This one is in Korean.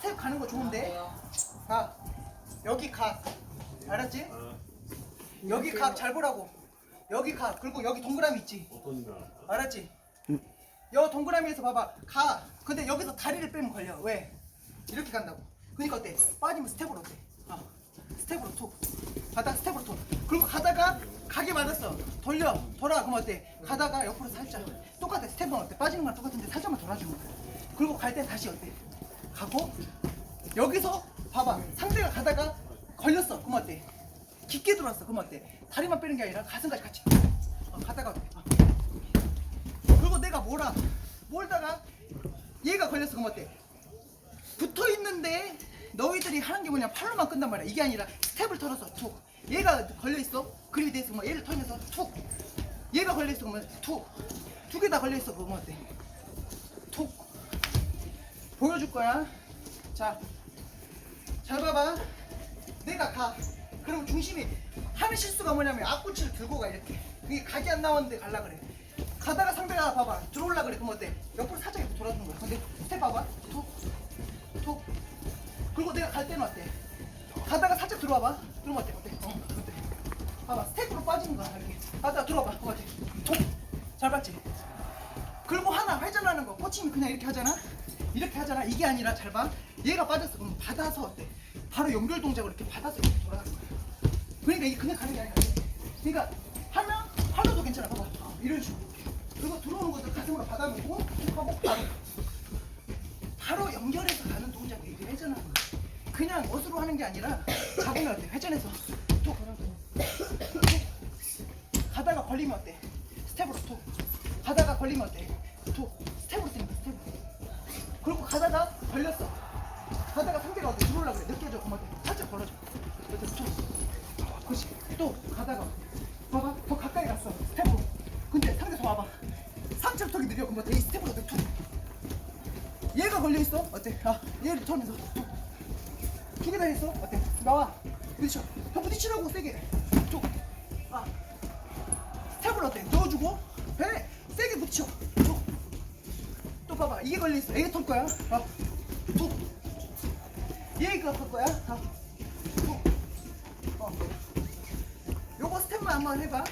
스텝 가는 거 좋은데. 가. 여기 가. 알았지? 아, 여기 각 잘 보라고. 여기 각 그리고 여기 동그라미 있지. 어떤 거? 알았지? 여 동그라미에서 봐봐. 가. 근데 여기서 다리를 빼면 걸려. 왜? 이렇게 간다고. 그러니까 어때? 빠지면 스텝으로 어때? 어. 스텝으로 툭. 가다가 스텝으로 툭. 그리고 가다가 가게 맞았어. 돌려. 돌아. 그럼 어때? 가다가 옆으로 살짝. 똑같아. 스텝은 어때? 빠지는 거랑 똑같은데 살짝만 돌아주는 거야. 그리고 갈땐 다시 어때? 가고 여기서 봐봐. 상대가 가다가 걸렸어. 그럼 어때? 깊게 들어왔어. 그럼 어때? 다리만 빼는 게 아니라 가슴까지 같이. 어, 가다가 어때? 어. 그리고 내가 뭐라 몰다가 얘가 걸렸어 그럼 어때 붙어 있는데 너희들이 하는 게 뭐냐 팔로만 끈단 말이야 이게 아니라 스텝을 털어서 툭 얘가 걸려 있어 그립이 돼 있어 그러면 얘를 털면서 툭 얘가 걸려 있어 그러면 툭 두 개 다 걸려 있어 그러면 어때 툭 보여줄 거야. 자 잘 봐봐. 내가 가. 그럼 중심이 하는 실수가 뭐냐면 앞구치를 들고 가 이렇게. 그게 각이 안 나왔는데 갈라 그래. 가다가 상대가 봐봐. 들어올라 그래. 그럼 어때? 옆으로 살짝 이렇게 돌아주는 거야. 근데 스텝 봐봐. 툭툭 그리고 내가 갈 때는 어때? 가다가 살짝 들어와봐. 그럼 어때? 어때? 어 어때? 봐봐. 스텝으로 빠지는 거야 이렇게. 가다가 들어와봐. 그럼 어때 툭잘 봤지? 그리고 하나 회전하는 거. 꽂히면 그냥 이렇게 하잖아 이렇게 하잖아. 이게 아니라 잘 봐. 얘가 빠졌어. 그럼 받아서 어때? 바로 연결 동작으로 이렇게 받아서 이렇게 돌아가는 거야. 그러니까 이게 그냥 가는 게 아니라 그러니까 하면 하면도 괜찮아. 봐봐. 어, 이런 식으로 그리고 들어오는 것들 가슴으로 받아놓고 툭 하고 바로. 바로 연결해서 가는 동작이 이게 회전하는 그냥 멋으로 하는 게 아니라 잡으면 어때? 회전해서 툭 툭. 가다가 걸리면 어때? 스텝으로 툭 가다가 걸리면 어때? 툭 스텝으로 쓰는 거야 스텝으로 그리고 가다가 걸렸어. 가다가 상대가 어때? 들어올라 그래. 느껴져 그럼 어때? 살짝 걸어줘. 이렇게 툭 그렇지. 또 가다가. 봐봐. 더 가까이 갔어. 스텝으로. 근데 상대 더 와봐. 상체로 턱이 느려. 어때? 이 스텝으로 어때? 툭. 얘가 걸려있어. 어때? 아 얘를 털면서 툭두 개다 했어. 어때? 나와. 부딪혀. 더 부딪히라고. 세게. 툭 아. 스텝을 어때? 넣어주고 배 세게 부딪혀 툭 또 봐봐 이게 걸려있어 얘가 털 거야. 아, 툭 얘가 털 거야. 아, 툭 어. 요거 스텝만 한번 해봐